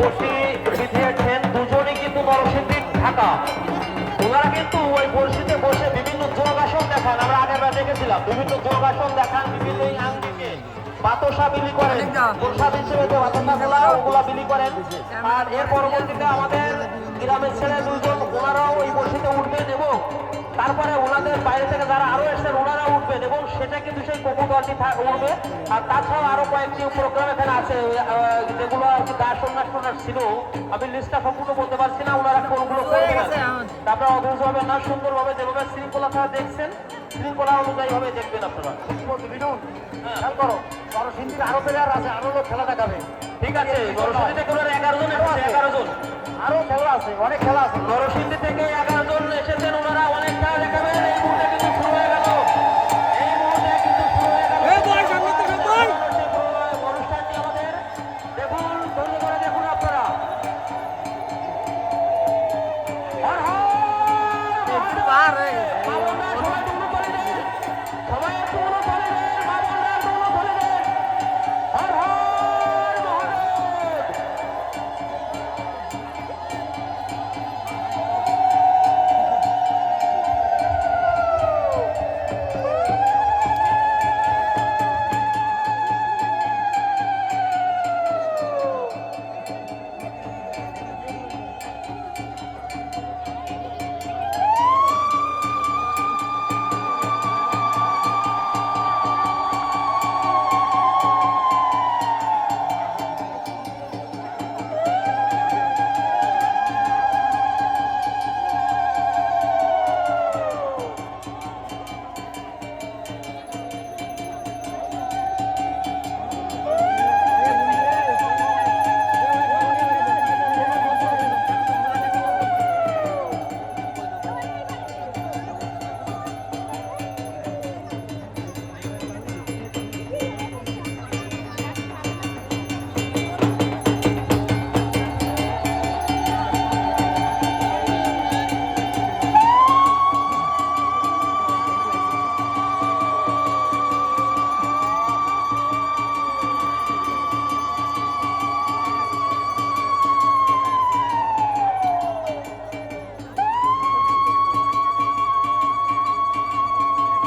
বসি বিধিয়েছেন দুজনে কিন্তু নরসিংদীর ঢাকা। ওনারা কিন্তু ওই বড়শিতে বসে বিভিন্ন যোগাসন দেখান। আমরা আগের বার দেখেছিলাম বিভিন্ন যোগাসন দেখান বিভিন্ন আঙ্গিকে। বাতসা বিলি করেন প্রসাদ হিসেবে যে বাতসা ওগুলা বিলি করেন। আর এর পরবর্তীতে আমাদের গ্রামের ছেলে দুইজন ওনারাও ওই বড়শিতে উঠবেন এবং তারপরে ওনাদের বাইরে থেকে যারা আরও এসেছেন উঠবেন এবং সেটা কিন্তু সেই থা- উঠবে। আর তাছাড়াও আরও কয়েকটি প্রোগ্রাম এখানে আছে যেগুলো আর কি দাস সন্ন্যাস টন্যাস ছিল। আমি লিস্টটা সম্পূর্ণ বলতে পারছি না ওনারা কোনগুলো তারপরে অধৈর্য হবে না সুন্দরভাবে যেভাবে শৃঙ্খলা ছাড়া দেখছেন শৃঙ্খলা অনুযায়ী ভাবে দেখবেন আপনারা। খেয়াল করো নরসিংদীর আরও প্লেয়ার আছে আরও লোক খেলা দেখাবে ঠিক আছে এগারো জন। এগারো জন খেলা আছে অনেক খেলা আছে। নরসিংদী থেকে